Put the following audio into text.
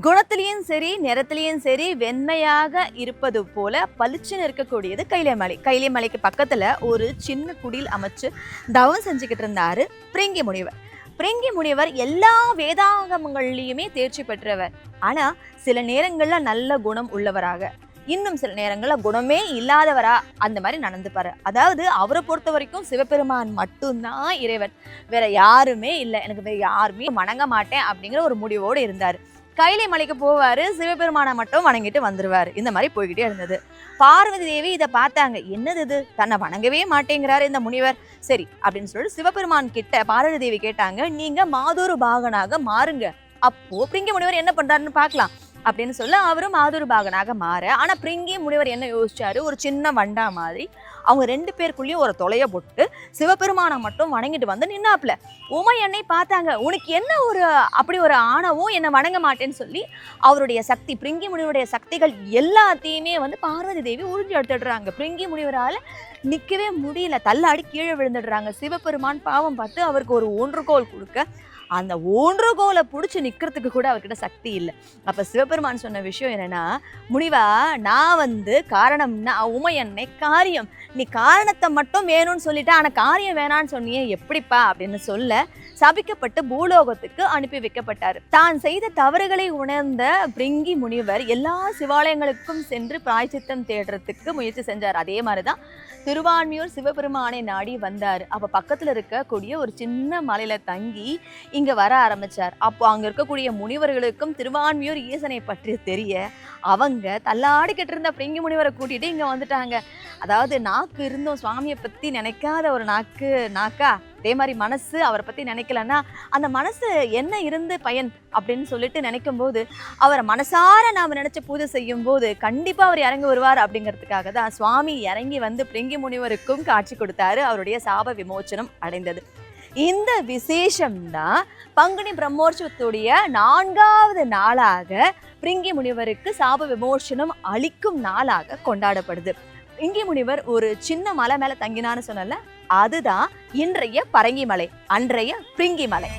குணத்திலையும் சரி நிறத்திலையும் சரி வெண்மையாக இருப்பது போல பளிச்சுன்னு இருக்கக்கூடியது கைலைமலை மலை. பக்கத்தில் மலைக்கு பக்கத்துல ஒரு சின்ன குடில் அமைச்சு தவம் செஞ்சுக்கிட்டு இருந்தாரு பிரிங்கி முனிவர். பிரிங்கி முனிவர் எல்லா வேதாகமங்கள்லயுமே தேர்ச்சி பெற்றவர். ஆனா சில நேரங்கள்ல நல்ல குணம் உள்ளவராக. இன்னும் சில நேரங்களில் குணமே இல்லாதவரா அந்த மாதிரி நடந்துப்பாரு. அதாவது அவரை பொறுத்த வரைக்கும் சிவபெருமான் மட்டும்தான் இறைவன். வேற யாருமே இல்லை. எனக்கு வேற யாருமே வணங்க மாட்டேன் அப்படிங்கிற ஒரு முடிவோடு இருந்தார். கைலை மலைக்கு போவார். சிவபெருமானை மட்டும் வணங்கிட்டு வந்துருவாரு. இந்த மாதிரி போய்கிட்டே இருந்தது. பார்வதி தேவி இதை பார்த்தாங்க. என்னது இது? தன்னை வணங்கவே மாட்டேங்கிறாரு இந்த முனிவர். சரி அப்படின்னு சொல்லிட்டு சிவபெருமான் கிட்ட பார்வதி தேவி கேட்டாங்க நீங்க மாதூர் பாகனாக மாறுங்க. அப்போ அப்படிங்க முனிவர் என்ன பண்ணுறாருன்னு பார்க்கலாம். அப்படின்னு சொல்ல அவரும் மாதூர் மாற. ஆனால் பிரிங்கி முனிவர் என்ன யோசிச்சாரு? ஒரு சின்ன வண்டா மாதிரி அவங்க ரெண்டு பேருக்குள்ளேயும் ஒரு தொலைய போட்டு சிவபெருமானை மட்டும் வணங்கிட்டு வந்து நின்னாப்ல உமை என்னை பார்த்தாங்க. உனக்கு என்ன ஒரு அப்படி ஒரு ஆணவும்? என்னை வணங்க மாட்டேன்னு சொல்லி அவருடைய சக்தி பிரிங்கி முனிவருடைய சக்திகள் எல்லாத்தையுமே வந்து பார்வதி தேவி உறிஞ்சி எடுத்துடுறாங்க. பிரிங்கி முனிவரால் நிற்கவே முடியல. தள்ளாடி கீழே விழுந்துடுறாங்க. சிவபெருமான் பாவம் பார்த்து அவருக்கு ஒரு ஒன்றுகோல் கொடுக்க அந்த ஒன்றுகோலை பிடிச்சி நிற்கிறதுக்கு கூட அவர்கிட்ட சக்தி இல்லை. அப்போ சிவபெருமான் சொன்ன விஷயம் என்னென்னா முனிவா நான் வந்து காரணம்னா உமையன்னை காரியம். நீ காரணத்தை மட்டும் வேணும்னு சொல்லிட்டு ஆனால் காரியம் வேணான்னு சொன்னியே எப்படிப்பா அப்படின்னு சொல்ல சபிக்கப்பட்டு பூலோகத்துக்கு அனுப்பி வைக்கப்பட்டார். தான் செய்த தவறுகளை உணர்ந்த பிரிங்கி முனிவர் எல்லா சிவாலயங்களுக்கும் சென்று பிராய்ச்சித்தம் தேடுறதுக்கு முயற்சி செஞ்சார். அதே மாதிரி தான் திருவான்மியூர் சிவபெருமானை நாடி வந்தார். அப்போ பக்கத்தில் இருக்கக்கூடிய ஒரு சின்ன மலையில் தங்கி இங்கே வர ஆரம்பிச்சார். அப்போ அங்கே இருக்கக்கூடிய முனிவர்களுக்கும் திருவான்மியூர் ஈசனை பற்றி தெரிய அவங்க தள்ளாடிக்கிட்டு இருந்த பிரிங்கி முனிவரை கூட்டிட்டு இங்கே வந்துட்டாங்க. அதாவது நாக்கு இருந்தும் சுவாமியை பற்றி நினைக்காத ஒரு நாக்கு நாக்கா? அதே மாதிரி மனசு அவரை பற்றி நினைக்கலன்னா அந்த மனசு என்ன இருந்து பயன் அப்படின்னு சொல்லிட்டு நினைக்கும் போது அவரை மனசார நாம் நினைச்ச பூஜை செய்யும் போது கண்டிப்பாக அவர் இறங்கி வருவார் அப்படிங்கிறதுக்காக தான் சுவாமி இறங்கி வந்து பிரிங்கி முனிவருக்கும் காட்சி கொடுத்தாரு. அவருடைய சாப விமோச்சனம் அடைந்தது. இந்த விசேஷம் தான் பங்குனி பிரம்மோற்சவத்துடைய நான்காவது நாளாக பிரிங்கி முனிவருக்கு சாப விமோசனம் அளிக்கும் நாளாக கொண்டாடப்படுது. பிரிங்கி முனிவர் ஒரு சின்ன மலை மேல தங்கினான்னு சொன்னல அதுதான் இன்றைய பரங்கி மலை அன்றைய பிரிங்கி மலை